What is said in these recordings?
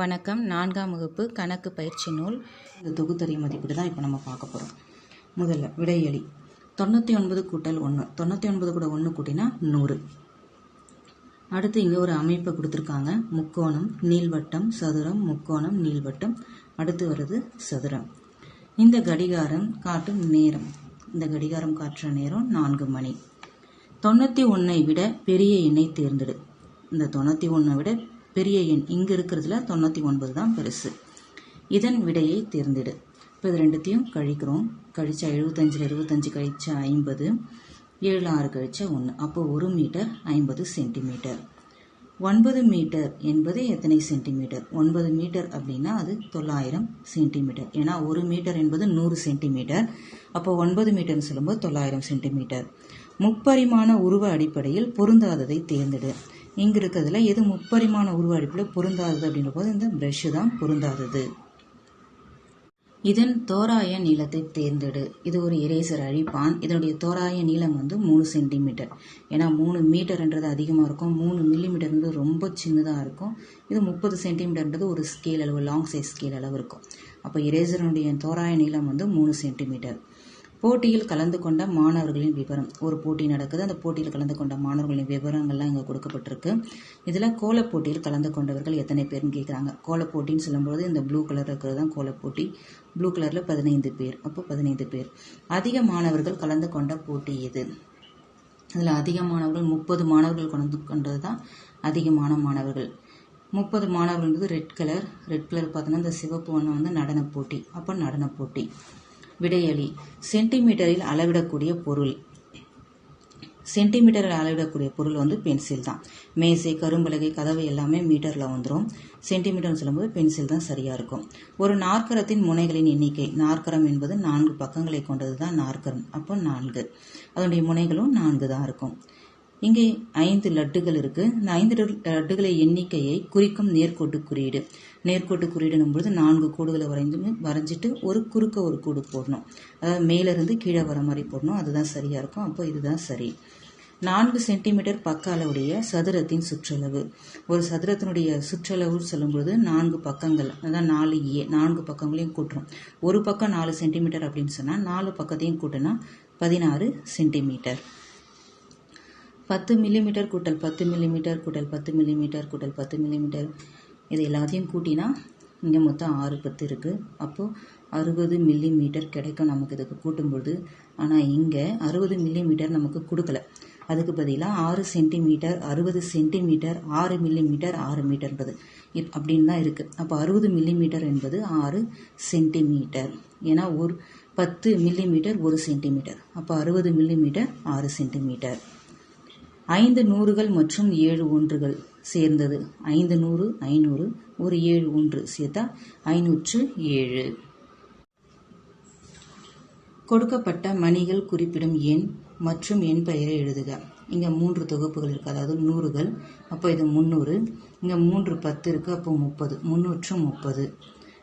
வணக்கம். நான்காம் வகுப்பு கணக்கு பயிற்சி நூல். இந்த தொகுத்தறி மதிப்பீடு தான் இப்போ நம்ம பார்க்க போகிறோம் முதல்ல விடையளி. தொண்ணூற்றி ஒன்பது கூட்டல் ஒன்று தொண்ணூற்றி ஒன்பது கூட ஒன்று கூட்டினா நூறு. அடுத்து இங்கே ஒரு அமைப்பை கொடுத்துருக்காங்க. முக்கோணம் நீள்வட்டம் சதுரம் முக்கோணம் நீள்வட்டம். அடுத்து வருது சதுரம். இந்த கடிகாரம் காட்டும் நேரம். இந்த கடிகாரம் காட்டுற நேரம் நான்கு மணி. தொண்ணூற்றி ஒன்றை விட பெரிய எண்ணை தேர்ந்தெடு. இந்த தொண்ணூற்றி ஒன்றை விட பெரிய எண் இங்கே இருக்கிறதுல தொண்ணூற்றி ஒன்பது தான் பெருசு. இதன் விடையை தேர்ந்தெடு. இப்போ இது ரெண்டுத்தையும் கழிக்கிறோம். கழிச்சா எழுபத்தஞ்சில் எழுபத்தஞ்சு கழிச்சா ஐம்பது. ஏழு ஆறு கழிச்சா ஒன்று அப்போ ஒரு மீட்டர் ஐம்பது சென்டிமீட்டர். ஒன்பது மீட்டர் என்பது எத்தனை சென்டிமீட்டர்? ஒன்பது மீட்டர் அப்படின்னா அது தொள்ளாயிரம் சென்டிமீட்டர். ஏன்னா ஒரு மீட்டர் என்பது நூறு சென்டிமீட்டர். அப்போ ஒன்பது மீட்டர்னு சொல்லும்போது தொள்ளாயிரம் சென்டிமீட்டர். முப்பரிமாண உருவ அடிப்படையில் பொருந்தாததை தேர்ந்தெடு. இங்கே இருக்கிறதுல எது முப்பரிமாண உருவ பொருந்தாதது அப்படின்ற போது இந்த ப்ரஷ்ஷு தான் பொருந்தாதது. இதன் தோராய நீளத்தை தேர்ந்தெடு. இது ஒரு எரேசர் அழிப்பான். இதனுடைய தோராய நீளம் வந்து மூணு சென்டிமீட்டர் ஏன்னா மூணு மீட்டர்ன்றது அதிகமாக இருக்கும். மூணு மில்லிமீட்டர்ன்றது ரொம்ப சின்னதாக இருக்கும். இது முப்பது சென்டிமீட்டர்ன்றது ஒரு ஸ்கேல் அளவு லாங் சைஸ் ஸ்கேல் அளவு இருக்கும். அப்போ இரேசருடைய தோராய நீளம் வந்து மூணு சென்டிமீட்டர் போட்டியில் கலந்து கொண்ட மாணவர்களின் விவரம். ஒரு போட்டி நடக்குது. அந்த போட்டியில் கலந்து கொண்ட மாணவர்களின் விவரங்கள்லாம் இங்கே கொடுக்கப்பட்டிருக்கு. இதில் கோலப் போட்டியில் கலந்து கொண்டவர்கள் எத்தனை பேர்னு கேட்குறாங்க கோலப் போட்டின்னு சொல்லும்போது இந்த ப்ளூ கலர் இருக்கிறது தான் கோலப் போட்டி ப்ளூ கலரில் பதினைந்து பேர். அப்போ பதினைந்து பேர். அதிக மாணவர்கள் கலந்து கொண்ட போட்டி எது? அதில் அதிக மாணவர்கள் முப்பது மாணவர்கள் கலந்து கொண்டது தான் அதிகமான மாணவர்கள். முப்பது மாணவர்கள்ன்றது ரெட் கலர் ரெட் கலர் பார்த்தோன்னா இந்த சிவப்பு ஒன்று வந்து நடனப் போட்டி. அப்போ நடனப் போட்டி. விடையளி. சென்டிமீட்டரில் அளவிடக்கூடிய பொருள். சென்டிமீட்டரில் அளவிடக்கூடிய பொருள் வந்து பென்சில் தான். மேசை கரும்பலகை கதவு எல்லாமே மீட்டரில் வந்துடும் சென்டிமீட்டர்னு சொல்லும்போது பென்சில் தான் சரியாக இருக்கும். ஒரு நாற்கரத்தின் முனைகளின் எண்ணிக்கை. நாற்கரம் என்பது நான்கு பக்கங்களை கொண்டது தான் நாற்கரம். அப்போ நான்கு. அதனுடைய முனைகளும் நான்கு தான் இருக்கும். இங்கே ஐந்து லட்டுகள் இருக்கு. இந்த ஐந்து லட்டுகளை எண்ணிக்கையை குறிக்கும் நேர்கோட்டு குறியீடு. நேர்கோட்டு குறியீடுனும் பொழுது நான்கு கோடுகளை வரைந்து வரைஞ்சிட்டு ஒரு குறுக்க ஒரு கூடு போடணும். அதாவது மேலிருந்து கீழே வர மாதிரி போடணும். அதுதான் சரியா இருக்கும். அப்போ இதுதான் சரி. நான்கு சென்டிமீட்டர் பக்க அளவுடைய சதுரத்தின் சுற்றளவு. ஒரு சதுரத்தினுடைய சுற்றளவு சொல்லும்பொழுது நான்கு பக்கங்கள் அதான் நாலு ஏ நான்கு பக்கங்களையும் கூட்டுறோம். ஒரு பக்கம் நாலு சென்டிமீட்டர் அப்படின்னு சொன்னால் நாலு பக்கத்தையும் கூட்டினா பதினாறு சென்டிமீட்டர். பத்து மில்லிமீட்டர் கூட்டல் பத்து மில்லிமீட்டர் கூட்டல் பத்து மில்லிமீட்டர் கூட்டல் பத்து மில்லிமீட்டர் இது எல்லாத்தையும் கூட்டினா இங்கே மொத்தம் ஆறு பத்து இருக்குது அப்போது அறுபது மில்லிமீட்டர் கிடைக்கும் நமக்கு இதுக்கு கூட்டும்பொழுது. ஆனால் இங்கே அறுபது மில்லிமீட்டர் நமக்கு கொடுக்கல. அதுக்கு பதிலாக ஆறு சென்டிமீட்டர் அறுபது சென்டிமீட்டர் ஆறு மில்லிமீட்டர் ஆறு மீட்டர்ன்றது இப் அப்படின்னு தான் இருக்குது அப்போ அறுபது மில்லிமீட்டர் என்பது ஆறு சென்டிமீட்டர் ஏன்னா ஒரு பத்து மில்லிமீட்டர் ஒரு சென்டிமீட்டர் அப்போ அறுபது மில்லிமீட்டர் ஆறு சென்டிமீட்டர் ஐந்து நூறுகள் மற்றும் ஏழு ஒன்றுகள் சேர்ந்தது. ஐந்து நூறு ஐநூறு ஒரு ஏழு ஒன்று சேர்த்தா ஐநூற்று ஏழு. கொடுக்கப்பட்ட மணிகள் குறிப்பிடும் எண் மற்றும் எண் பெயரை எழுதுக. இங்கே மூன்று தொகுப்புகள் இருக்குது அதாவது நூறுகள் அப்போ இது முந்நூறு. இங்கே மூன்று பத்து இருக்குது அப்போ முப்பது. முந்நூற்று முப்பது.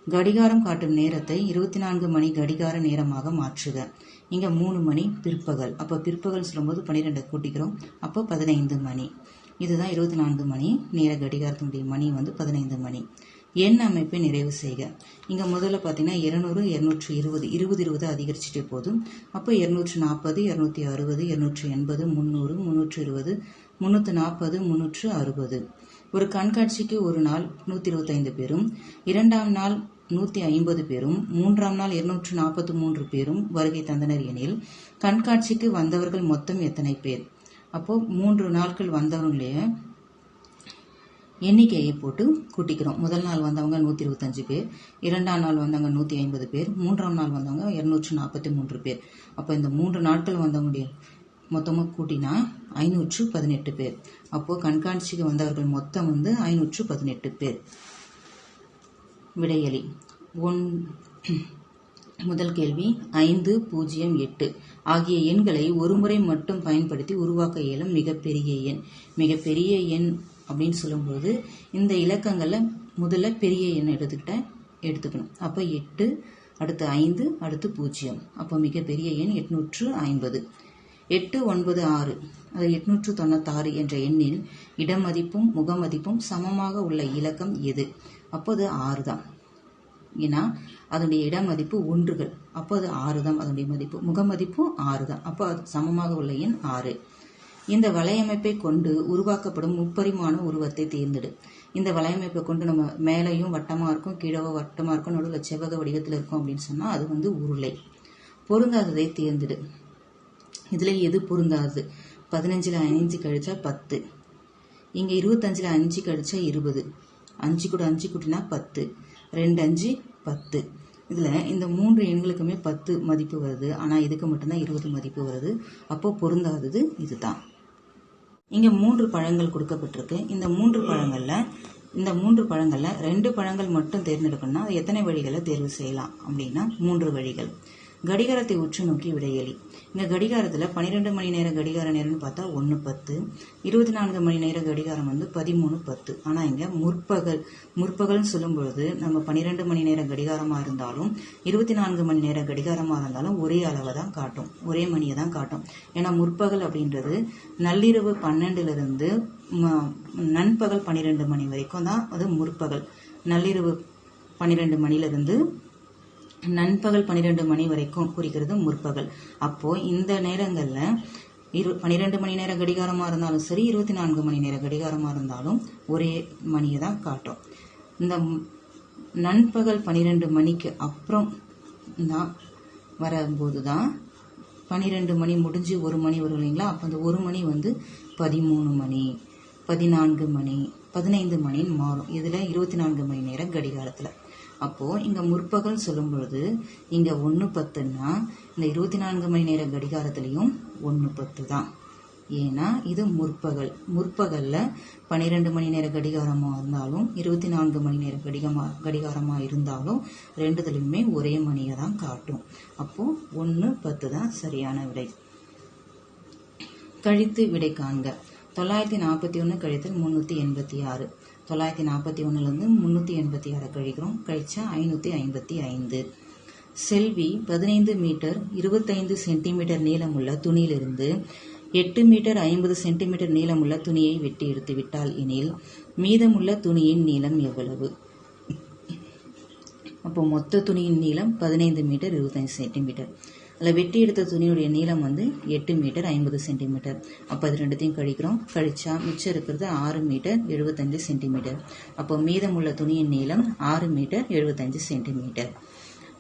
கடிகாரம் காட்டும் நேரத்தை இருபத்தி நான்கு மணி கடிகார நேரமாக மாற்றுக. இங்கே மூணு மணி பிற்பகல். அப்போ பிற்பகல் சொல்லும்போது பன்னிரெண்டை கூட்டிக்கிறோம். அப்போ பதினைந்து மணி. இதுதான் இருபத்தி நான்கு மணி நேர கடிகாரத்தினுடைய மணி வந்து பதினைந்து மணி. எண் அமைப்பை நிறைவு செய்க. இங்கே முதல்ல பார்த்தீங்கன்னா இருநூறு இரநூற்றி இருபது இருபது இருபது அதிகரிச்சுட்டே போதும். அப்போ இரநூற்றி நாற்பது இரநூத்தி அறுபது இரநூற்றி எண்பது முந்நூறு முந்நூற்றி இருபது முந்நூற்று நாற்பது முந்நூற்று அறுபது. ஒரு கண்காட்சிக்கு ஒரு நாள் நூற்றி இருபத்தைந்து பேரும். இரண்டாம் நாள் நூற்றி ஐம்பது பேரும் மூன்றாம் நாள் இருநூற்று நாற்பத்தி மூன்று பேரும் வருகை தந்தனர் எனில் கண்காட்சிக்கு வந்தவர்கள் மொத்தம் எத்தனை பேர்? அப்போ மூன்று நாட்கள் வந்தவங்களுடைய எண்ணிக்கையை போட்டு கூட்டிக்கிறோம். முதல் நாள் வந்தவங்க நூற்றி இருபத்தஞ்சு பேர் இரண்டாம் நாள் வந்தவங்க நூற்றி ஐம்பது பேர் மூன்றாம் நாள் வந்தவங்க இரநூற்று நாற்பத்தி மூன்று பேர். அப்போ இந்த மூன்று நாட்கள் வந்தவங்களுடைய மொத்தமாக கூட்டினா ஐநூற்று பதினெட்டு பேர். அப்போது கண்காட்சிக்கு வந்தவர்கள் மொத்தம் வந்து ஐநூற்று பதினெட்டு பேர். விடையளி ஒன் முதல் கேள்வி ஐந்து பூஜ்ஜியம் எட்டு. ஆகிய எண்களை ஒருமுறை மட்டும் பயன்படுத்தி உருவாக்க இயலும் மிகப்பெரிய எண். மிகப்பெரிய எண் அப்படின்னு சொல்லும்போது இந்த இலக்கங்களில் முதல்ல பெரிய எண் எடுத்துக்கிட்ட எடுத்துக்கணும். அப்போ எட்டு அடுத்து ஐந்து அடுத்து பூஜ்ஜியம். அப்போ மிகப்பெரிய எண் எட்நூற்று ஐம்பது. எட்டு ஒன்பது ஆறு. அது எட்நூற்று தொண்ணூத்தாறு என்ற எண்ணில் இடமதிப்பும் முகமதிப்பும் சமமாக உள்ள இலக்கம் எது? அப்போ அது ஆறு தான் ஏன்னா அதனுடைய இட மதிப்பு ஒன்றுகள். அப்போ அது ஆறு தான் அதனுடைய மதிப்பு. முகமதிப்பும் ஆறு தான் அப்போ அது சமமாக உள்ள எண் ஆறு. இந்த வலையமைப்பை கொண்டு உருவாக்கப்படும் முப்பரிமாண உருவத்தை தேர்ந்தெடு. இந்த வலையமைப்பை கொண்டு நம்ம மேலேயும் வட்டமாக இருக்கும் கீழவோ வட்டமாக இருக்கும் நடுவில் செவ்வக வடிவத்தில் இருக்கும் அப்படின்னு சொன்னால் அது வந்து உருளை. பொருந்தாததை தேர்ந்தெடு. இதில் எது பொருந்தாதது பதினஞ்சில் அஞ்சு கழிச்சா பத்து. இங்கே இருபத்தஞ்சில் அஞ்சு கழிச்சா இருபது. அஞ்சு கூட அஞ்சு கூட்டினா பத்து. ரெண்டு அஞ்சு பத்து. இதில் இந்த மூன்று எண்களுக்குமே பத்து மதிப்பு வருது. ஆனால் இதுக்கு மட்டும்தான் இருபது மதிப்பு வருது. அப்போ பொருந்தாதது இதுதான். இங்கே மூன்று பழங்கள் கொடுக்கப்பட்டிருக்கு. இந்த மூன்று பழங்களில் இந்த மூன்று பழங்களில் ரெண்டு பழங்கள் மட்டும் தேர்ந்தெடுக்கணும்னா அது எத்தனை வழிகளை தேர்வு செய்யலாம் அப்படின்னா மூன்று வழிகள். கடிகாரத்தை உற்று நோக்கி விடையலி இந்த கடிகாரத்தில் பன்னிரெண்டு மணி நேர கடிகார நேரம்னு பார்த்தா ஒன்று பத்து இருபத்தி நான்கு மணி நேர கடிகாரம் வந்து பதிமூணு பத்து. ஆனால் இங்கே முற்பகல் முற்பகல்னு சொல்லும் பொழுது நம்ம பன்னிரெண்டு மணி நேர கடிகாரமாக இருந்தாலும் இருபத்தி நான்கு மணி நேர கடிகாரமாக இருந்தாலும் ஒரே அளவை தான் காட்டும். ஒரே மணியை தான் காட்டும். ஏன்னா முற்பகல் அப்படின்றது நள்ளிரவு பன்னெண்டுலேருந்து நண்பகல் பன்னிரெண்டு மணி வரைக்கும் தான் அது முற்பகல். நள்ளிரவு பன்னிரெண்டு மணிலிருந்து நண்பகல் பன்னிரெண்டு மணி வரைக்கும் குறிக்கிறது முற்பகல். அப்போ இந்த நேரங்களில் இரு பன்னிரெண்டு மணி நேர கடிகாரமாக இருந்தாலும் சரி இருபத்தி நான்கு மணி நேர கடிகாரமாக இருந்தாலும் ஒரே மணியை தான் காட்டும். இந்த நண்பகல் பன்னிரெண்டு மணிக்கு அப்புறம் தான் வரும்போது தான் பன்னிரெண்டு மணி முடிஞ்சு ஒரு மணி வரும் இல்லைங்களா? அப்போ அந்த ஒரு மணி வந்து பதிமூணு மணி பதினான்கு மணி பதினைந்து மணின்னு மாறும். இதில் இருபத்தி நான்கு மணி நேரம் கடிகாரத்தில். அப்போது இங்கே முற்பகல் சொல்லும் பொழுது இங்கே ஒன்று பத்துன்னா இந்த இருபத்தி நான்கு மணி நேர கடிகாரத்துலேயும் ஒன்று பத்து தான். ஏன்னா இது முற்பகல். முற்பகலில் பன்னிரெண்டு மணி நேர கடிகாரமாக இருந்தாலும் இருபத்தி நான்கு மணி நேர கடிகமா கடிகாரமாக இருந்தாலும் ரெண்டுத்துலையுமே ஒரே மணியை தான் காட்டும். அப்போது ஒன்று பத்து தான் சரியான விடை. கழித்து விடை காண்க. தொள்ளாயிரத்தி நாற்பத்தி ஒன்று கழித்தல் முந்நூற்றி எண்பத்தி ஆறு. தொள்ளாயிரத்தி நாற்பத்தி ஒன்றுலேருந்து முந்நூற்றி எண்பத்தி ஆறு கழிக்கிறோம். கழிச்சா ஐநூற்றி ஐம்பத்தி ஐந்து. செல்வி பதினைந்து மீட்டர் இருபத்தைந்து சென்டிமீட்டர் நீளமுள்ள துணியிலிருந்து எட்டு மீட்டர் ஐம்பது சென்டிமீட்டர் நீளமுள்ள துணியை வெட்டி எடுத்து விட்டால் எனில் மீதமுள்ள துணியின் நீளம் எவ்வளவு? அப்போ மொத்த துணியின் நீளம் பதினைந்து மீட்டர் இருபத்தஞ்சு சென்டிமீட்டர். அதில் வெட்டி எடுத்த துணியுடைய நீளம் வந்து எட்டு மீட்டர் ஐம்பது சென்டிமீட்டர். அப்போ அது ரெண்டுத்தையும் கழிக்கிறோம். கழிச்சா மிச்சம் இருக்கிறது ஆறு மீட்டர் எழுபத்தஞ்சு சென்டிமீட்டர். அப்போ மீதமுள்ள துணியின் நீளம் ஆறு மீட்டர் எழுபத்தஞ்சு சென்டிமீட்டர்.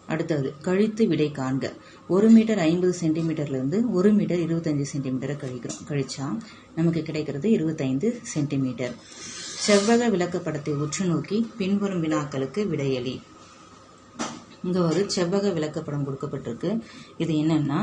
அடுத்தது கழித்து விடை காண்க. ஒரு மீட்டர் ஐம்பது சென்டிமீட்டர்லேருந்து ஒரு மீட்டர் இருபத்தஞ்சு சென்டிமீட்டரை கழிக்கிறோம். கழிச்சா நமக்கு கிடைக்கிறது இருபத்தைந்து சென்டிமீட்டர். செவ்வக விளக்கப்படத்தை உற்று நோக்கி பின்வரும் வினாக்களுக்கு விடையளி. இங்கே ஒரு செவ்வக விளக்கப்படம் கொடுக்கப்பட்டிருக்கு. இது என்னென்னா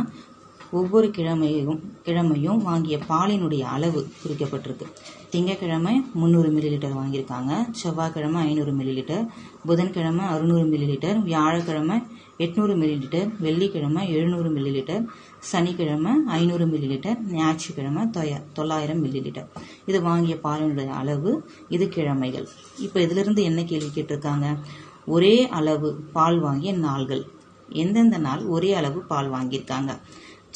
ஒவ்வொரு கிழமையும் கிழமையும் வாங்கிய பாலினுடைய அளவு குறிக்கப்பட்டிருக்கு. திங்கக்கிழமை முந்நூறு மில்லி லிட்டர் வாங்கியிருக்காங்க. செவ்வாய்க்கிழமை ஐநூறு மில்லி லிட்டர் புதன்கிழமை அறுநூறு மில்லி லிட்டர் வியாழக்கிழமை எட்நூறு மில்லி லிட்டர் வெள்ளிக்கிழமை எழுநூறு மில்லி லிட்டர் சனிக்கிழமை ஐநூறு மில்லி லிட்டர் ஞாயிற்றுக்கிழமை தொய தொள்ளாயிரம் மில்லி லிட்டர் இது வாங்கிய பாலினுடைய அளவு இது கிழமைகள். இப்போ இதிலிருந்து என்ன கேள்வி கேட்டிருக்காங்க? ஒரே அளவு பால் வாங்கிய நாள்கள். எந்தெந்த நாள் ஒரே அளவு பால் வாங்கியிருக்காங்க?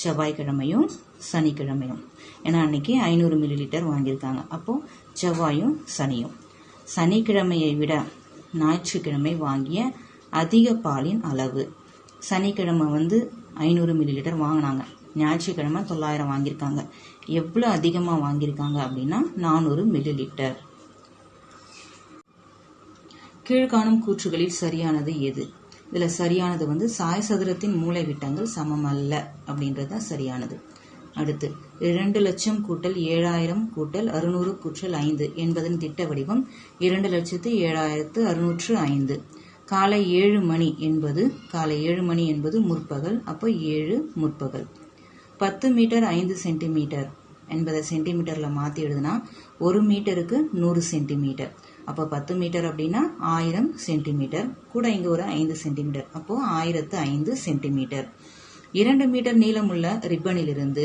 செவ்வாய்க்கிழமையும் சனிக்கிழமையும். ஏன்னா அன்னைக்கு ஐநூறு மில்லி லிட்டர் வாங்கியிருக்காங்க. அப்போது செவ்வாயும் சனியும். சனிக்கிழமையை விட ஞாயிற்றுக்கிழமை வாங்கிய அதிக பாலின் அளவு. சனிக்கிழமை வந்து ஐநூறு மில்லி லிட்டர் வாங்கினாங்க. ஞாயிற்றுக்கிழமை தொள்ளாயிரம் வாங்கியிருக்காங்க. எவ்வளோ அதிகமாக வாங்கியிருக்காங்க அப்படின்னா நானூறு மில்லி லிட்டர் கீழ்காணும் கூற்றுகளில் சரியானது எது? இதில் சரியானது வந்து சாய் சதுரத்தின் மூளை விட்டங்கள் சமம் அல்ல அப்படின்றது தான் சரியானது. அடுத்து இரண்டு லட்சம் கூட்டல் ஏழாயிரம் கூட்டல் அறுநூறு கூற்றல் ஐந்து என்பதன் திட்ட வடிவம் இரண்டு லட்சத்து ஏழாயிரத்து அறுநூற்று ஐந்து. காலை ஏழு மணி என்பது காலை ஏழு மணி என்பது முற்பகல் அப்போ ஏழு முற்பகல். பத்து மீட்டர் ஐந்து சென்டிமீட்டர் என்பதை சென்டிமீட்டரில் மாற்றி எழுதுனா ஒரு மீட்டருக்கு நூறு சென்டிமீட்டர். அப்போ பத்து மீட்டர் அப்படின்னா ஆயிரம் சென்டிமீட்டர். கூட இங்கே ஒரு ஐந்து சென்டிமீட்டர். அப்போது ஆயிரத்து ஐந்து சென்டிமீட்டர். இரண்டு மீட்டர் நீளமுள்ள ரிப்பனிலிருந்து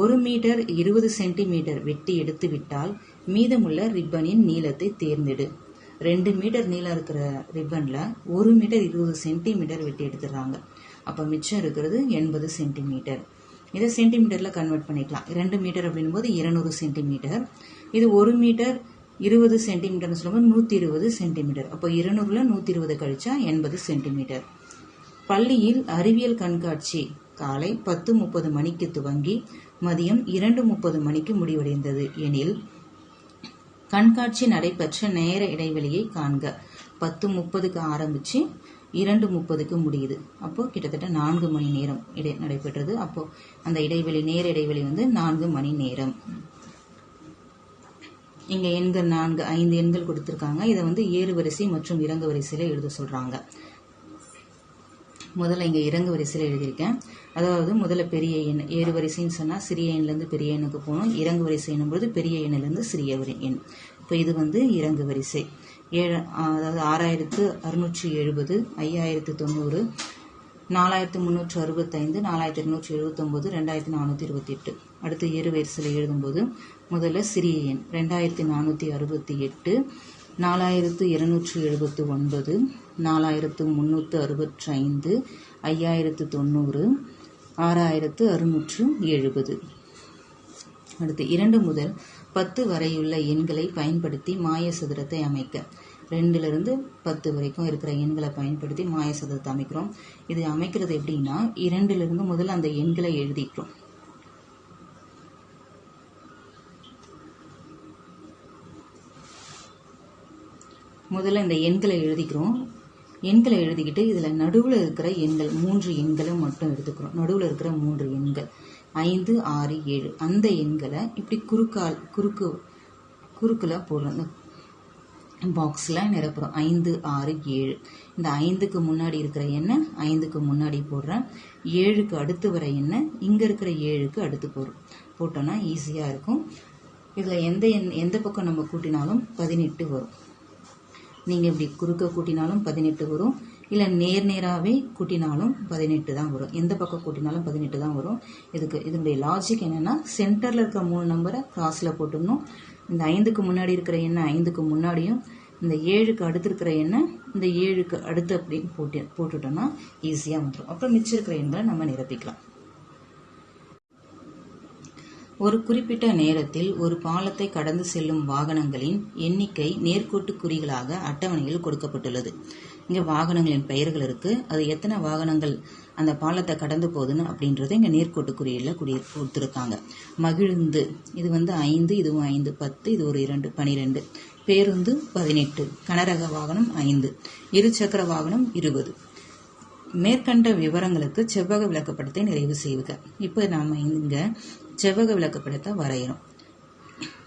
ஒரு மீட்டர் இருபது சென்டிமீட்டர் வெட்டி எடுத்து விட்டால் மீதமுள்ள ரிப்பனின் நீளத்தை தேர்ந்தெடு. ரெண்டு மீட்டர் நீளம் இருக்கிற ரிப்பனில் ஒரு மீட்டர் இருபது சென்டிமீட்டர் வெட்டி எடுத்துடுறாங்க. அப்போ மிச்சம் இருக்கிறது எண்பது சென்டிமீட்டர். இதை சென்டிமீட்டரில் கன்வெர்ட் பண்ணிக்கலாம். ரெண்டு மீட்டர் அப்படின்னும் போது இருநூறு சென்டிமீட்டர். இது ஒரு மீட்டர் இருபது சென்டிமீட்டர்னு சொல்லும்போது நூற்றி இருபது சென்டிமீட்டர். அப்போ இருநூறுல நூற்றி இருபது கழிச்சா எண்பது சென்டிமீட்டர். பள்ளியில் அறிவியல் கண்காட்சி காலை பத்து முப்பது மணிக்கு துவங்கி மதியம் இரண்டு முப்பது மணிக்கு முடிவடைந்தது. எனில் கண்காட்சி நடைபெற்ற நேர இடைவெளியை காண்க. பத்து முப்பதுக்கு ஆரம்பிச்சு இரண்டு முப்பதுக்கு முடியுது. அப்போ கிட்டத்தட்ட நான்கு மணி நேரம் இடை நடைபெற்றது. அப்போ அந்த இடைவெளி நேர இடைவெளி வந்து நான்கு மணி நேரம். இங்க எண்கள் நான்கு ஐந்து எண்கள் கொடுத்திருக்காங்க. இதை வந்து ஏறு வரிசை மற்றும் இறங்கு வரிசையில எழுத சொல்றாங்க. முதல்ல இங்கே இறங்கு வரிசையில் எழுதியிருக்கேன். அதாவது முதல்ல பெரிய எண் ஏறு வரிசைன்னு சொன்னால் சிறிய எண்ணிலேருந்து பெரிய எண்ணுக்கு போகணும். இறங்கு வரிசை பொழுது பெரிய எண்ணிலேருந்து சிறிய எண். இப்போ இது வந்து இறங்கு வரிசை. ஏழு அதாவது ஆறாயிரத்து அறுநூற்றி எழுபது ஐயாயிரத்து தொண்ணூறு நாலாயிரத்து முந்நூற்று அறுபத்தைந்து நாலாயிரத்து இருநூற்றி எழுபத்தொம்போது ரெண்டாயிரத்தி நானூற்றி இருபத்தி எட்டு அடுத்து ஏறு வரிசையில் எழுதும்போது முதல்ல சிறிய எண் ரெண்டாயிரத்தி நானூற்றி அறுபத்தி எட்டு நாலாயிரத்து இருநூற்றி எழுபத்து ஒன்பது நாலாயிரத்து முந்நூற்று அறுபத்தி ஐந்து ஐயாயிரத்து தொண்ணூறு ஆறாயிரத்து அறுநூற்று எழுபது. அடுத்து இரண்டு முதல் பத்து வரையுள்ள எண்களை பயன்படுத்தி மாய சதுரத்தை அமைக்க. ரெண்டுலேருந்து பத்து வரைக்கும் இருக்கிற எண்களை பயன்படுத்தி மாய சதுரத்தை அமைக்கிறோம். இது அமைக்கிறது எப்படின்னா இரண்டுலேருந்து முதல்ல அந்த எண்களை எழுதிக்கிறோம். முதல்ல இந்த எண்களை எழுதிக்கிறோம். எண்களை எழுதிக்கிட்டு இதில் நடுவில் இருக்கிற எண்கள் மூன்று எண்களை மட்டும் எடுத்துக்கிறோம். நடுவில் இருக்கிற மூன்று எண்கள். ஐந்து ஆறு ஏழு. அந்த எண்களை இப்படி குறுக்கால் குறுக்கு குறுக்கில் போடுறோம். இந்த பாக்ஸில் நிரப்புறோம். ஐந்து ஆறு ஏழு. இந்த ஐந்துக்கு முன்னாடி இருக்கிற எண்ணெய் ஐந்துக்கு முன்னாடி போடுறேன். ஏழுக்கு அடுத்து வர எண்ணெய் இங்கே இருக்கிற ஏழுக்கு அடுத்து போடுறோம் போட்டோன்னா ஈஸியாக இருக்கும். இதில் எந்த எண் எந்த பக்கம் நம்ம கூட்டினாலும் பதினெட்டு வரும். நீங்கள் இப்படி குறுக்க கூட்டினாலும் பதினெட்டு வரும். இல்லை நேர் நேராகவே கூட்டினாலும் பதினெட்டு தான் வரும். எந்த பக்கம் கூட்டினாலும் பதினெட்டு தான் வரும். இதுக்கு இதனுடைய லாஜிக் என்னென்னா சென்டரில் இருக்க மூணு நம்பரை கிராஸில் போட்டுடணும். இந்த ஐந்துக்கு முன்னாடி இருக்கிற எண்ணெய் ஐந்துக்கு முன்னாடியும் இந்த ஏழுக்கு அடுத்து இருக்கிற எண்ணெய் இந்த ஏழுக்கு அடுத்து அப்படின்னு போட்டு போட்டுட்டோம்னா ஈஸியாக வந்துடும் அப்புறம் மிச்சம் இருக்கிற எண்களை நம்ம நிரப்பிக்கலாம். ஒரு குறிப்பிட்ட நேரத்தில் ஒரு பாலத்தை கடந்து செல்லும் வாகனங்களின் எண்ணிக்கை நேர்கோட்டு குறிகளாக அட்டவணையில் கொடுக்கப்பட்டுள்ளது. இங்கே வாகனங்களின் பெயர்கள் இருக்கு. அது எத்தனை வாகனங்கள் அந்த பாலத்தை கடந்து போகுதுன்னு அப்படின்றது இங்கே நேர்கோட்டு குறியில் குடி கொடுத்துருக்காங்க. மகிழுந்து இது வந்து ஐந்து இதுவும் ஐந்து பத்து இது ஒரு இரண்டு பனிரெண்டு. பேருந்து பதினெட்டு. கனரக வாகனம் ஐந்து. இருசக்கர வாகனம் இருபது. மேற்கண்ட விவரங்களுக்கு செவ்வக விளக்கப்படத்தை நிறைவு செய்வுக இப்போ நாம் இங்கே செவ்வக விளக்கப்படத்தை வரைகிறோம்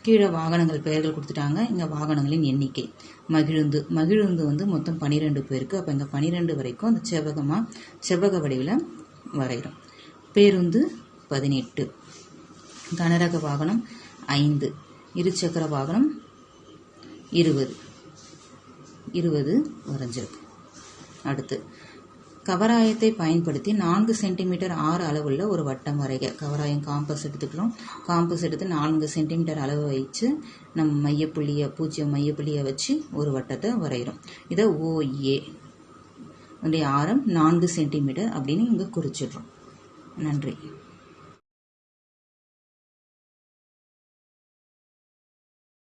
கீழே வாகனங்கள் பெயர்கள் கொடுத்துட்டாங்க. இங்கே வாகனங்களின் எண்ணிக்கை. மகிழுந்து மகிழுந்து வந்து மொத்தம் பனிரெண்டு பேருக்கு. அப்போ இந்த பனிரெண்டு வரைக்கும் அந்த செவ்வகமாக செவ்வக வடிவில் வரைகிறோம் பேருந்து பதினெட்டு. கனரக வாகனம் ஐந்து. இருசக்கர வாகனம் இருபது. இருபது வரைஞ்சிருக்கு. அடுத்து கவராயத்தை பயன்படுத்தி நான்கு சென்டிமீட்டர் ஆறு அளவுள்ள ஒரு வட்டம் வரைக. கவராயம் காம்பஸ் எடுத்துக்கலாம். காம்பஸ் எடுத்து நான்கு சென்டிமீட்டர் அளவு வச்சு நம்ம மையப்புள்ளியை பூஜ்ஜியம் மையப்புள்ளியை வச்சு ஒரு வட்டத்தை வரைகிறோம். இதை ஓஏ அதனுடைய ஆரம் நான்கு சென்டிமீட்டர் அப்படின்னு இங்கே குறிச்சிடுறோம். நன்றி.